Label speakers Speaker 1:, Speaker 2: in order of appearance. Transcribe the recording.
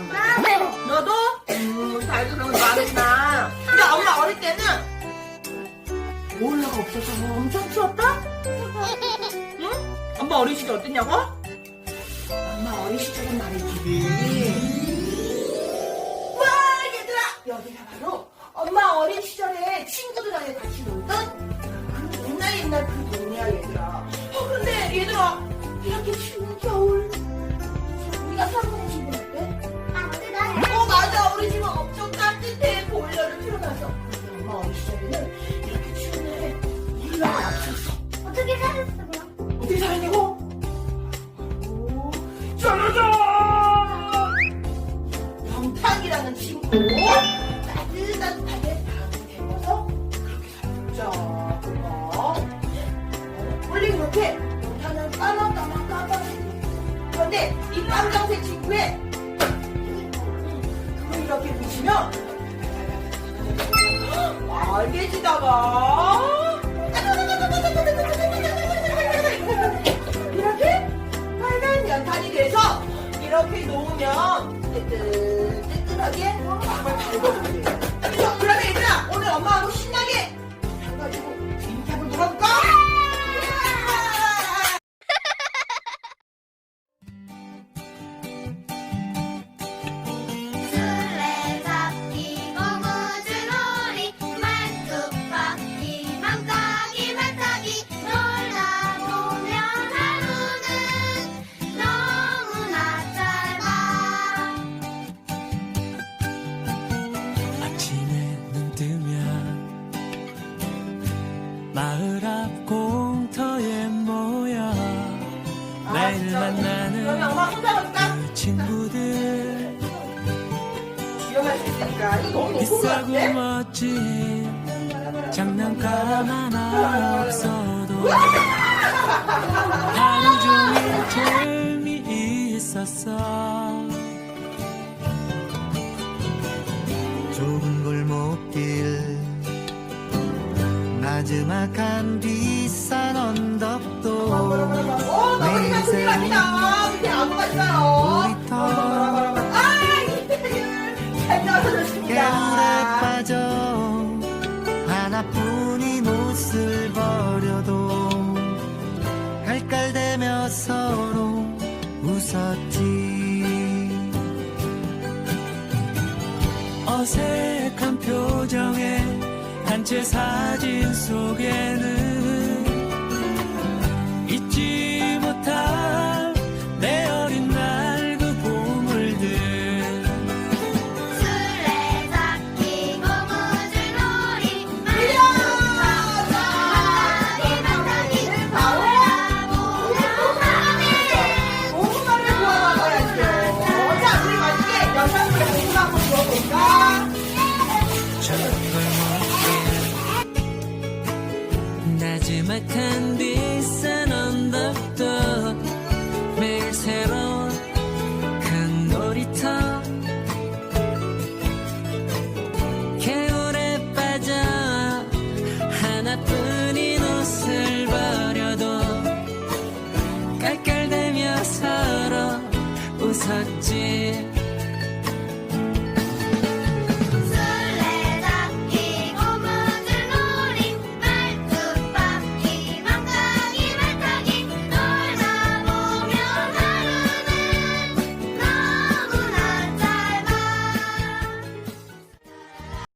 Speaker 1: 나도. 너도? 음, 자기 그런 거 잘했나? 근데 엄마 어릴 때는 몰라가 없어서 뭐 엄청 추웠다? 응? 엄마 어린 시절 어땠냐고? 엄마 어린 시절은 말이지. 와, 얘들아! 여기가 바로 엄마 어린 시절. 그런데 이 빨강색 친구의 그걸 이렇게 붙이면 알개지다가 이렇게 빨간 연탄이 돼서 이렇게 놓으면 뜨뜻 뜨뜻하게 밥을 달궈주면 돼요.
Speaker 2: 만나는? 그 친구들. 비싸고? 멋진 장난감 하나 없어도 하루 종일 재미있었어.
Speaker 3: 좁은 골목길 나지막한 비싼 언덕도
Speaker 1: 오, 너무 소리 갑니다. 밑에 나무가 있어요.
Speaker 3: 놀이터.
Speaker 1: 아, 이태율. 잘 떨어졌습니다.
Speaker 3: 빠져 하나뿐인 옷을 버려도 깔깔대며 서로 웃었지
Speaker 2: 어색한 표정의 단체 사진 속에는 나지막 한 비싼 언덕도 매일 새로운 큰 놀이터. 겨울에 빠져 하나뿐인 옷을 버려도 깔깔